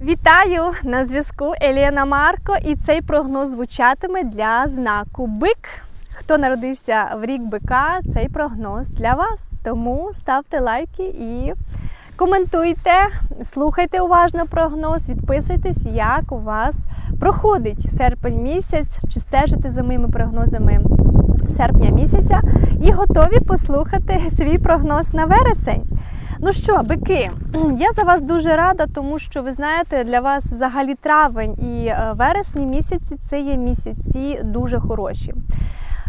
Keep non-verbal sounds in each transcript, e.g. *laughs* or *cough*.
Вітаю на зв'язку Еліна Марко, і цей прогноз звучатиме для знаку Бик. Хто народився в рік бика, цей прогноз для вас. Тому ставте лайки і коментуйте, слухайте уважно прогноз, відписуйтесь, як у вас проходить серпень місяць, чи стежите за моїми прогнозами серпня місяця, і готові послухати свій прогноз на вересень. Ну що, бики, *clears throat* я за вас дуже рада, тому що ви знаєте, для вас взагалі травень і е, вересні місяці це є місяці дуже хороші.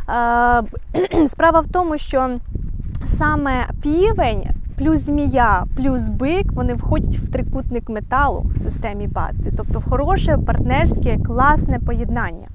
Е, *clears throat* Справа в тому, що саме півень плюс змія, плюс бик вони входять в трикутник металу в системі баці, тобто в хороше партнерське, класне поєднання.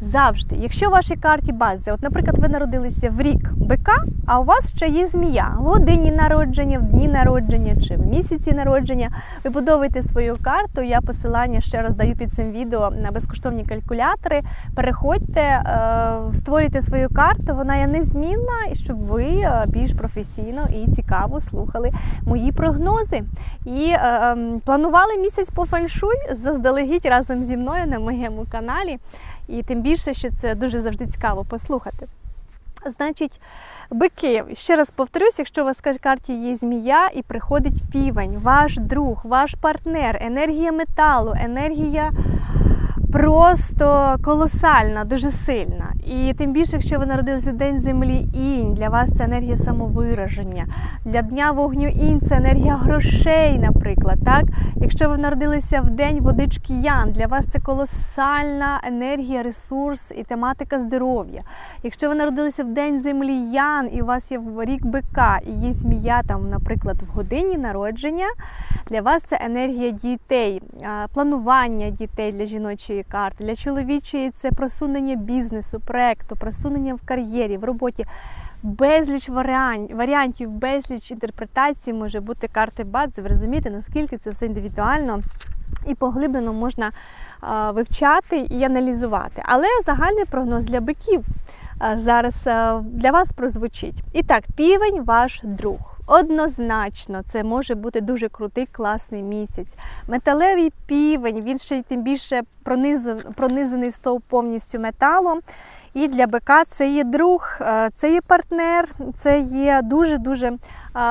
Завжди, якщо в вашій карті бадзи, от, наприклад, ви народилися в рік бика, а у вас ще є змія в годині народження, в дні народження чи в місяці народження, ви будовуєте свою карту. Я посилання ще раз даю під цим відео на безкоштовні калькулятори. Переходьте, е, створюйте свою карту, вона є незмінна, і щоб ви е, більш професійно і цікаво слухали мої прогнози. І е, ем, планували місяць по феншуй заздалегідь разом зі мною на моєму каналі. І тим більше, що це дуже завжди цікаво послухати. Значить, бики, ще раз повторюсь, якщо у вас в карті є змія і приходить півень, ваш друг, ваш партнер, енергія металу, енергія просто колосальна, дуже сильна. І тим більше, якщо ви народилися в День землі інь, для вас це енергія самовираження. Для дня вогню інь це енергія грошей, наприклад. Так? Якщо ви народилися в день водички Ян, для вас це колосальна енергія, ресурс і тематика здоров'я. Якщо ви народилися в день землі Ян, і у вас є рік бика, і є змія, там, наприклад, в годині народження, для вас це енергія дітей, планування дітей для жіночої карти, для чоловічої це просунення бізнесу, проекту, просунення в кар'єрі, в роботі. Безліч варіантів, безліч інтерпретацій може бути карти Бадзи. Ви розумієте, наскільки це все індивідуально і поглиблено можна вивчати і аналізувати. Але загальний прогноз для биків зараз для вас прозвучить. І так, півень ваш друг. Однозначно, це може бути дуже крутий, класний місяць. Металевий півень, він ще й тим більше пронизаний стовп повністю металом. І для бика це є друг, це є партнер, це є дуже-дуже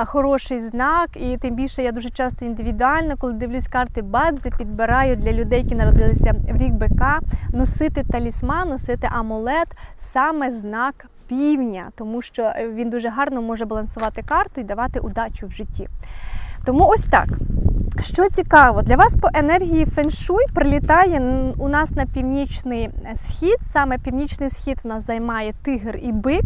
хороший знак. І тим більше я дуже часто індивідуально, коли дивлюсь карти Бадзи, підбираю для людей, які народилися в рік бика, носити талісман, носити амулет, саме знак півня, тому що він дуже гарно може балансувати карту і давати удачу в житті. Тому ось так. Що цікаво, для вас по енергії феншуй прилітає у нас на північний схід. Саме північний схід в нас займає тигр і бик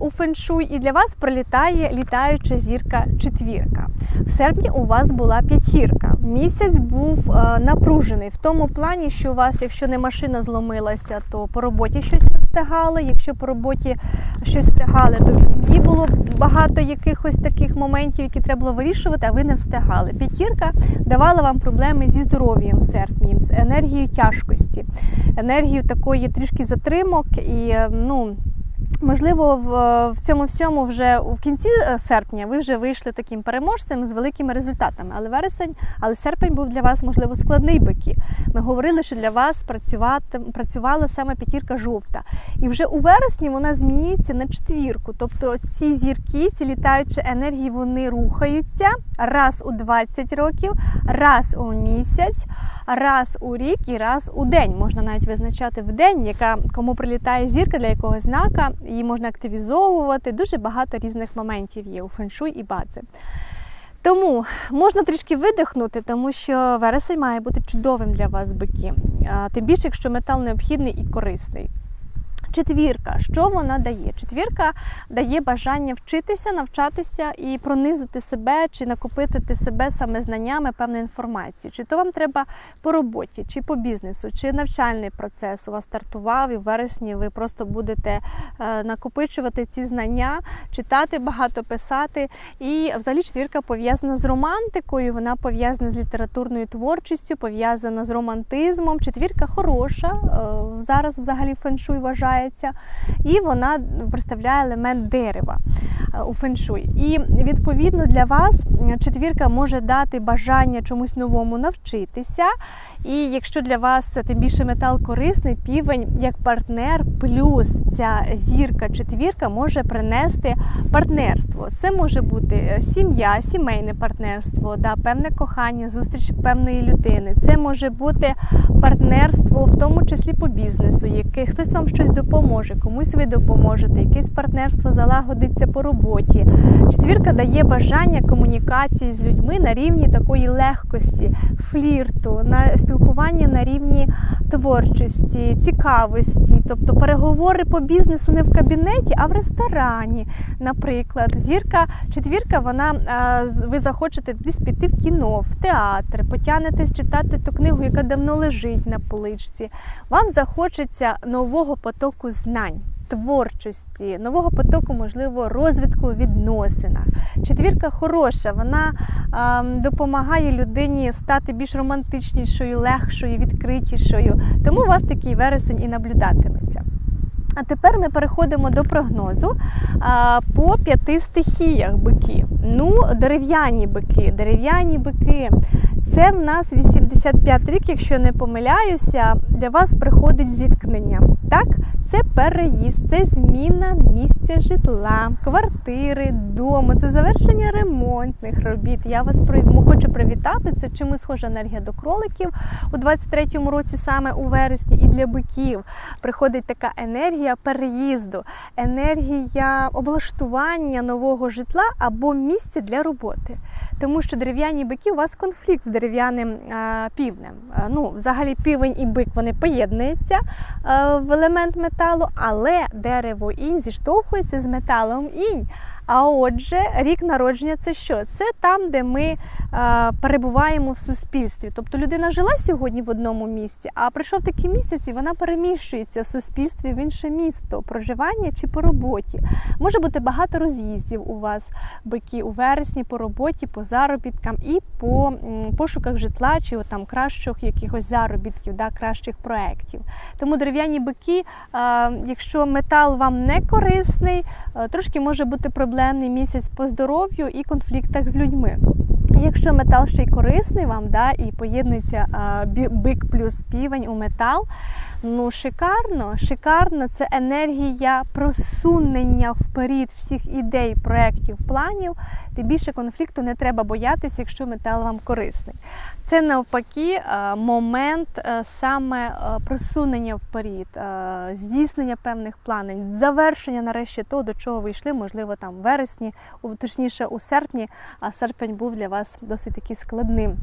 у феншуй, і для вас прилітає літаюча зірка четвірка. В серпні у вас була п'ятірка. Місяць був напружений в тому плані, що у вас, якщо не машина зломилася, то по роботі щось встигали. Якщо по роботі щось встигали, то в сім'ї було багато якихось таких моментів, які треба було вирішувати, а ви не встигали. П'ятірка давала вам проблеми зі здоров'ям в серпні, з енергією тяжкості, енергією такої трішки затримок і ну. Можливо, в, в цьому всьому вже в кінці е, серпня ви вже вийшли таким переможцем з великими результатами. Але вересень, але серпень був для вас, можливо, складний бики. Ми говорили, що для вас працювати працювала саме п'ятірка жовта. І вже у вересні вона змінюється на четвірку. Тобто ці зірки, ці літаючі енергії, вони рухаються раз у 20 років, раз у місяць раз у рік і раз у день. Можна навіть визначати в день, яка кому прилітає зірка для якогось знака, її можна активізовувати. Дуже багато різних моментів є у феншуй і бадзи. Тому можна трішки видихнути, тому що вересень має бути чудовим для вас бики. Тим більше, якщо метал необхідний і корисний. Четвірка, що вона дає? Четвірка дає бажання вчитися, навчатися і пронизити себе, чи накопити себе саме знаннями певної інформації. Чи то вам треба по роботі, чи по бізнесу, чи навчальний процес у вас стартував і в вересні ви просто будете е, накопичувати ці знання, читати, багато писати. І взагалі четвірка пов'язана з романтикою, вона пов'язана з літературною творчістю, пов'язана з романтизмом. Четвірка хороша. Е, зараз взагалі феншуй вважає називається, і вона представляє елемент дерева е, у феншуй. І відповідно для вас четвірка може дати бажання чомусь новому навчитися. І якщо для вас тим більше метал корисний, півень як партнер, плюс ця зірка четвірка може принести партнерство. Це може бути е, сім'я, сімейне партнерство, да, певне кохання, зустріч певної людини. Це може бути партнерство, в тому числі по бізнесу, яке хтось вам щось допоможе, комусь ви допоможете, якесь партнерство залагодиться по роботі. Четвірка дає бажання комунікації з людьми на рівні такої легкості, флірту, на спілкування на рівні творчості, цікавості, тобто переговори по бізнесу не в кабінеті, а в ресторані. Наприклад, зірка четвірка, вона ви захочете десь піти в кіно, в театр, потягнетесь читати ту книгу, яка давно лежить на поличці. Вам захочеться нового потоку знань. Творчості, нового потоку, можливо, розвитку у відносинах. Четвірка хороша, вона а, допомагає людині стати більш романтичнішою, легшою, відкритішою. Тому у вас такий вересень і наблюдатиметься. А тепер ми переходимо до прогнозу а, по п'яти стихіях бики. Ну, дерев'яні бики. Дерев'яні бики. Це в нас 85 рік, якщо не помиляюся, для вас приходить зіткнення. Так, це переїзд, це зміна місця житла, квартири, дому, це завершення ремонтних робіт. Я вас хочу привітати. Це чимось схожа енергія до кроликів у 23-му році, саме у вересні, і для биків приходить така енергія переїзду, енергія облаштування нового житла або місця для роботи. Тому що дерев'яні бики у вас конфлікт з дерев'яним е, півнем. Е, ну, взагалі, півень і бик вони поєднуються е, в елемент металу, але дерево інь зіштовхується з металом інь. А отже, рік народження це що? Це там, де ми е, перебуваємо в суспільстві. Тобто людина жила сьогодні в одному місці, а прийшов такий місяць, і вона переміщується в суспільстві в інше місто, проживання чи по роботі. Може бути багато роз'їздів у вас, бики у вересні, по роботі, по заробіткам і по пошуках житла чи там кращих якихось заробітків, да, кращих проєктів. Тому дерев'яні бики, е, якщо метал вам не корисний, е, трошки може бути проблемний місяць по здоров'ю і конфліктах з людьми. Якщо метал ще й корисний вам, да, і поєднується бик плюс півень у метал, ну шикарно, шикарно. Це енергія просунення вперед всіх ідей, проєктів, планів. Тим більше конфлікту не треба боятися, якщо метал вам корисний. Це навпаки е, момент е, саме е, просунення вперед, здійснення певних планів, завершення нарешті того, до чого ви йшли, можливо, там в вересні, точніше у серпні, а серпень був для вас досить таки складним.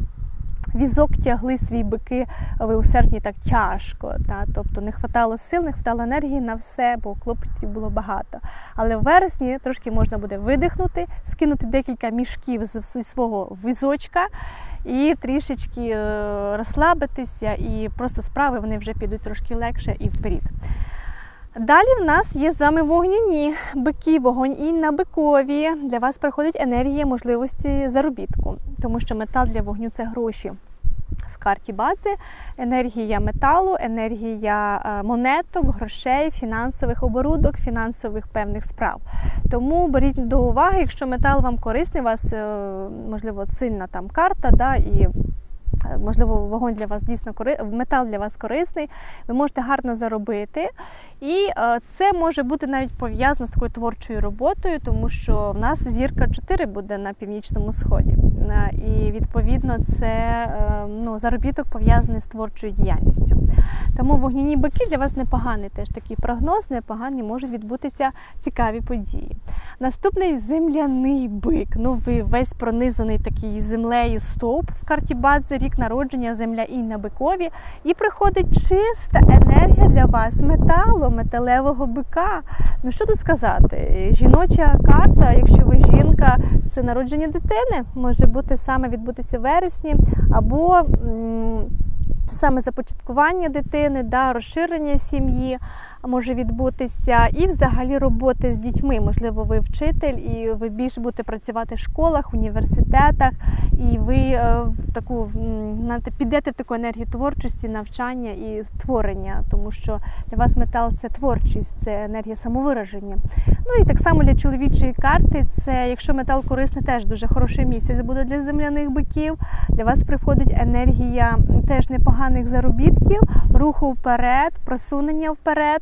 Візок тягли свій бики ви у серпні так тяжко. Та? Тобто не хватало сил, не хватало енергії на все, бо клопотів було багато. Але в вересні трошки можна буде видихнути, скинути декілька мішків з свого візочка і трішечки е, розслабитися, і просто справи вони вже підуть трошки легше і вперед. Далі в нас є з вами вогняні бики, вогонь і на бикові. Для вас приходить енергія можливості заробітку, тому що метал для вогню це гроші. В карті бази енергія металу, енергія е, монеток, грошей, фінансових оборудок, фінансових певних справ. Тому беріть до уваги, якщо метал вам корисний, у вас е, можливо сильна там карта, да, і е, можливо вогонь для вас дійсно кори... метал для вас корисний, ви можете гарно заробити. І е, це може бути навіть пов'язано з такою творчою роботою, тому що в нас зірка 4 буде на північному сході. Е, І відповідно це е, ну, заробіток пов'язаний з творчою діяльністю. Тому вогняні бики для вас непоганий теж такий прогноз, непогані можуть відбутися цікаві події. Наступний земляний бик. Ну, ви весь пронизаний такий землею стовп в карті бази, рік народження, земля і на бикові. І приходить чиста енергія для вас металу, металевого бика. Ну що тут сказати? Жіноча карта, якщо ви жінка, це народження дитини, може бути саме відбутися в вересні, або саме започаткування дитини, да, розширення сім'ї. Може відбутися, і взагалі роботи з дітьми. Можливо, ви вчитель, і ви більше будете працювати в школах, університетах, і ви е, в таку підете в таку енергію творчості, навчання і творення, тому що для вас метал це творчість, це енергія самовираження. Ну і так само для чоловічої карти, це якщо метал корисний, теж дуже хороший місяць буде для земляних биків. Для вас приходить енергія теж непоганих заробітків, руху вперед, просунення вперед.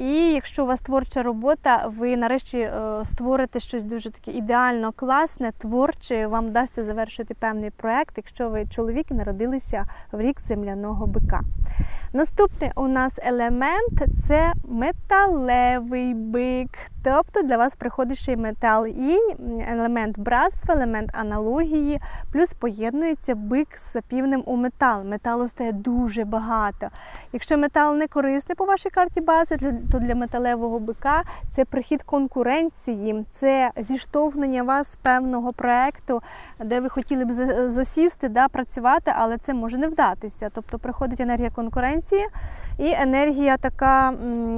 І якщо у вас творча робота, ви нарешті е, створите щось дуже таке ідеально класне, творче. Вам вдасться завершити певний проект, якщо ви чоловік і народилися в рік земляного бика. Наступний у нас елемент це металевий бик. Тобто для вас приходить ще й метал інь, елемент братства, елемент аналогії, плюс поєднується бик з півнем у метал. Металу стає дуже багато. Якщо метал не корисний по вашій карті бази, то для металевого бика це прихід конкуренції, це зіштовхнення вас певного проекту, де ви хотіли б засісти, да, працювати, але це може не вдатися. Тобто приходить енергія конкуренції і енергія така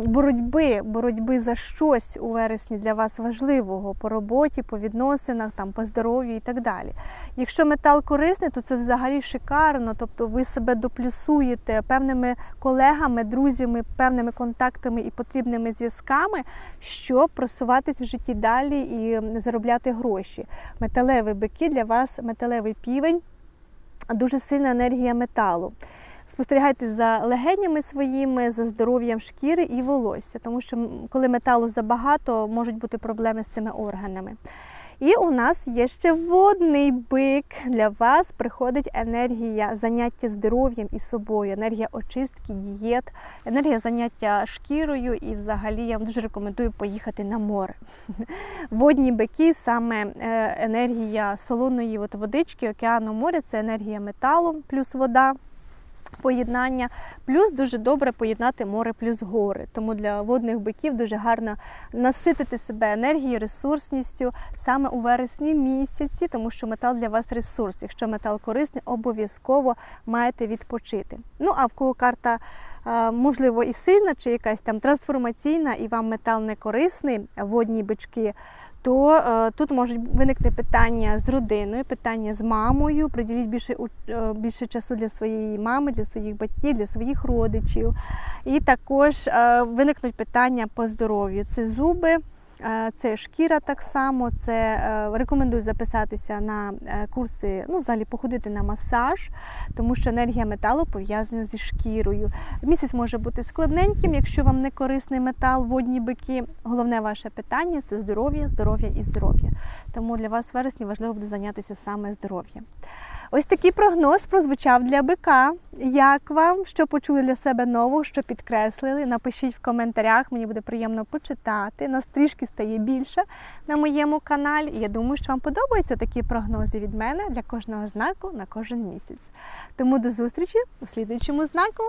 боротьби, боротьби за щось у вересні для вас важливого по роботі, по відносинах, там, по здоров'ю і так далі. Якщо метал корисний, то це взагалі шикарно. Тобто ви себе доплюсуєте певними колегами, друзями, певними контактами і потрібними зв'язками, щоб просуватись в житті далі і заробляти гроші. Металеві бики для вас, металевий півень, дуже сильна енергія металу. Спостерігайте за легенями своїми, за здоров'ям шкіри і волосся, тому що коли металу забагато, можуть бути проблеми з цими органами. І у нас є ще водний бик. Для вас приходить енергія заняття здоров'ям і собою, енергія очистки, дієт, енергія заняття шкірою. І взагалі я вам дуже рекомендую поїхати на море. *laughs* Водні бики, саме е, енергія солоної водички, океану моря це енергія металу плюс вода поєднання. Плюс дуже добре поєднати море плюс гори. Тому для водних биків дуже гарно наситити себе енергією, ресурсністю саме у вересні місяці, тому що метал для вас ресурс. Якщо метал корисний, обов'язково маєте відпочити. Ну а в кого карта. е, Можливо, і сильна, чи якась там трансформаційна, і вам метал не корисний, водні бички, то е, тут можуть виникти питання з родиною, питання з мамою. Приділіть більше е, більше часу для своєї мами, для своїх батьків, для своїх родичів. І також е, виникнуть питання по здоров'ю. Це зуби. Це шкіра так само. Це е, рекомендую записатися на е, курси, ну взагалі походити на масаж, тому що енергія металу пов'язана зі шкірою. Місяць може бути складненьким, якщо вам не корисний метал, водні бики. Головне ваше питання це здоров'я, здоров'я і здоров'я. Тому для вас в вересні важливо буде зайнятися саме здоров'ям. Ось такий прогноз прозвучав для бика. Як вам? Що почули для себе нового, що підкреслили? Напишіть в коментарях, мені буде приємно почитати. Нас трішки стає більше на моєму каналі. І я думаю, що вам подобаються такі прогнози від мене для кожного знаку на кожен місяць. Тому до зустрічі у слідуючому знаку.